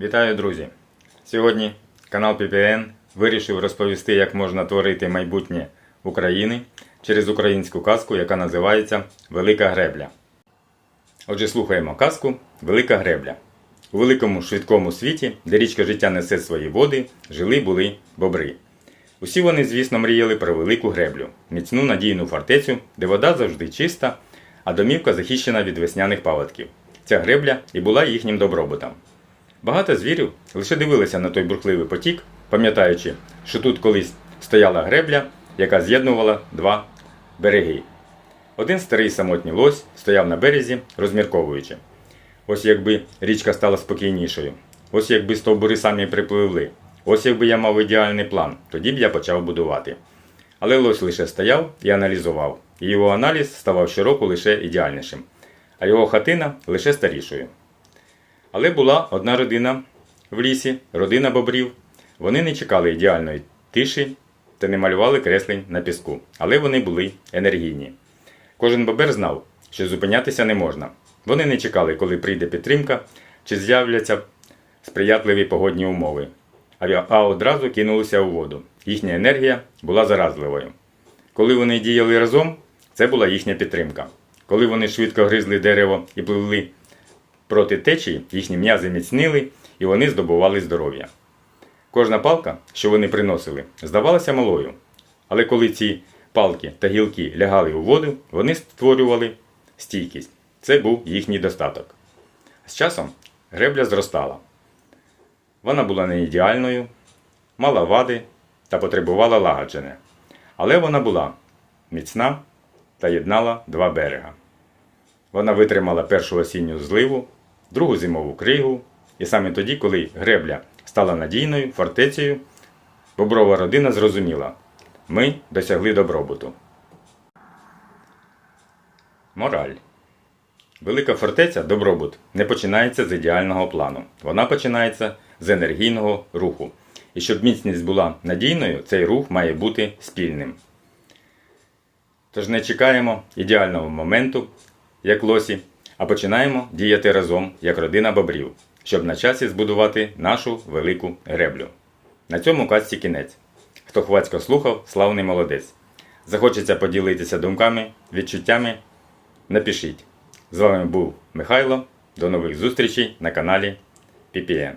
Вітаю, друзі! Сьогодні канал PPN вирішив розповісти, як можна творити майбутнє України через українську казку, яка називається Велика гребля. Отже, слухаємо казку Велика гребля. У великому швидкому світі, де річка життя несе свої води, жили були бобри. Усі вони, звісно, мріяли про велику греблю, міцну надійну фортецю, де вода завжди чиста, а домівка захищена від весняних паводків. Ця гребля і була їхнім добробутом. Багато звірів лише дивилися на той бурхливий потік, пам'ятаючи, що тут колись стояла гребля, яка з'єднувала два береги. Один старий самотній лось стояв на березі, розмірковуючи. Ось якби річка стала спокійнішою, ось якби стовбури самі припливли, ось якби я мав ідеальний план, тоді б я почав будувати. Але лось лише стояв і аналізував, і його аналіз ставав щороку лише ідеальнішим, а його хатина лише старішою. Але була одна родина в лісі, родина бобрів. Вони не чекали ідеальної тиші та не малювали креслень на піску, але вони були енергійні. Кожен бобер знав, що зупинятися не можна. Вони не чекали, коли прийде підтримка чи з'являться сприятливі погодні умови, а одразу кинулися у воду. Їхня енергія була заразливою. Коли вони діяли разом, це була їхня підтримка. Коли вони швидко гризли дерево і пливли проти течії, їхні м'язи міцнили і вони здобували здоров'я. Кожна палка, що вони приносили, здавалася малою. Але коли ці палки та гілки лягали у воду, вони створювали стійкість. Це був їхній достаток. З часом гребля зростала. Вона була не ідеальною, мала вади та потребувала лагоджене. Але вона була міцна та єднала два берега. Вона витримала першу осінню зливу, другу зимову кригу, і саме тоді, коли гребля стала надійною фортецею, боброва родина зрозуміла ми досягли добробуту. Мораль. Велика фортеця добробут не починається з ідеального плану. Вона починається з енергійного руху. І щоб міцність була надійною, цей рух має бути спільним. Тож не чекаємо ідеального моменту, як лосі, а починаємо діяти разом, як родина бобрів, щоб на часі збудувати нашу велику греблю. На цьому казці кінець. Хто хвацько слухав, славний молодець. Захочеться поділитися думками, відчуттями. Напишіть. З вами був Михайло. До нових зустрічей на каналі PPN.